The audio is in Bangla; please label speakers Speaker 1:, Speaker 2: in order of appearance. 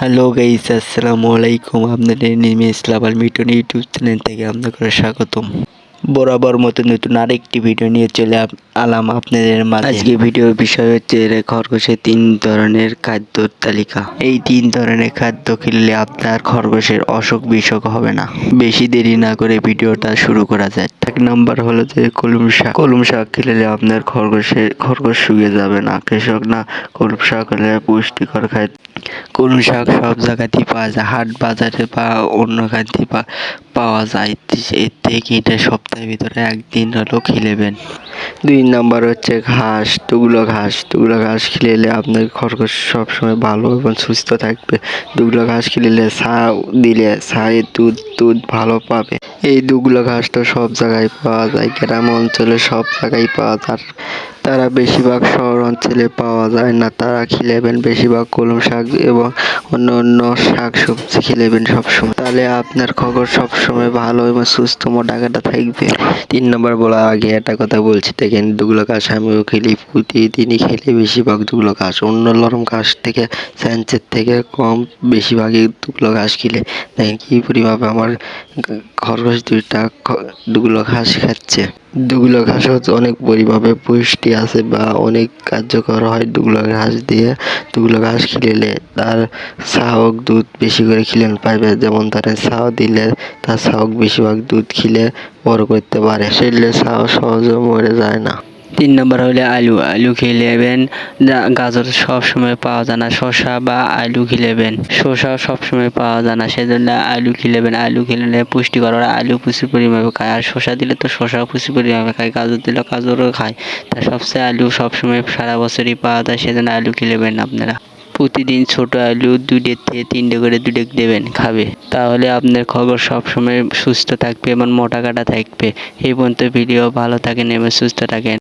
Speaker 1: হ্যালো গাইস, আসসালামু আলাইকুম। আপনাদের নেমে ইসলাম আল মিটন ইউটিউব চ্যানেল থেকে আপনাদের স্বাগতম। বরাবর মতো নতুন আরেকটি ভিডিও নিয়ে চলে আলাম আপনাদের মাঝে। আজকে ভিডিওর বিষয় হচ্ছে খরগোশের তিন ধরনের খাদ্যর তালিকা। এই তিন ধরনের খাদ্য খেলে আপনার খরগোশের অসুখ বিসুখ হবে না। বেশি দেরি না করে ভিডিওটা শুরু করা যায়। এক নাম্বার হলো যে কলম শাক। কলম শাক খেলে আপনার খরগোশের খরগোশ শুকিয়ে যাবে না। কৃষক না, কলম শাক হলে পুষ্টিকর খাদ্য কলম শাক সব জায়গাতেই পাওয়া যায়, হাট বাজারে বা অন্য পা- পাওয়া যায়। এর থেকে এটা সপ্তাহের ভিতরে একদিন হলেও খেলেবেন দুই নাম্বার হচ্ছে ঘাস, দুগুলো ঘাস। দুগুলো ঘাস খেলে আপনার খরগোশ সবসময় ভালো এবং সুস্থ থাকবে। দুগুলো ঘাস খেলে ছা দিলে ছায়ে দুধ দুধ ভালো পাবে। এই দুগুলো ঘাস তো সব জায়গায় পাওয়া যায়, গ্রাম অঞ্চলে সব জায়গায় পাওয়া যায়। তারা বেশিরভাগ শহর অঞ্চলে পাওয়া যায় না। তারা খেলেবেন বেশিরভাগ কলম শাক এবং অন্য অন্য শাক সবজি খেলেবেন সবসময়। তাহলে আপনার খবর সবসময় ভালো এবং সুস্থ মোটাকাটা থাকবে। তিন নম্বর বলার আগে একটা কথা বলছি। দেখেন, দুগুলো ঘাস আমিও খেলি প্রতিদিনই খেলি বেশিরভাগ দুগুলো ঘাস। অন্য নরম ঘাস থেকে স্যাঞ্চের থেকে কম বেশিরভাগই দুগুলো ঘাস খেলে। দেখেন কী পরিমাপে আমার খরগোশ দুইটা দুগুলো ঘাস খাচ্ছে। দুগুলো ঘাস হচ্ছে অনেক পরিমাপে পুষ্টি আছে বা অনেক কার্যকর হয় দুগুলো ঘাস দিয়ে। দুগুলো ঘাস খেলে তার শাহক দুধ বেশি করে খিলেন পাইবে। যেমন তার শাহ দিলে তার শাহক বেশিরভাগ দুধ খিলে বড় করতে পারে। সেগুলো শাহ সহজে মরে যায় না। তিন নম্বর হলে আলু আলু খেলেবেন গাজর সব সময় পাওয়া যায় না, শসা বা আলু খেলেবেন শসা সব সময় পাওয়া যায় না, সেজন্য আলু খেলেবেন আলু খেলে পুষ্টিকর আলু প্রচুর পরিমাণে খায়। আর শসা দিলে তো শসাও প্রচুর পরিমাণে খায়, গাজর দিলে গাজরও খায়। তা সবচেয়ে আলু সবসময় সারা বছরই পাওয়া যায়, সেজন্য আলু খেলেবেন আপনারা। প্রতিদিন ছোট আলু দুটো থেকে তিনটে করে দুটো দেবেন, খাবে। তাহলে আপনার খবর সবসময় সুস্থ থাকবে এবং মোটা কাটা থাকবে। এই পর্যন্ত ভিডিও ভালো থাকেন এবং সুস্থ থাকেন।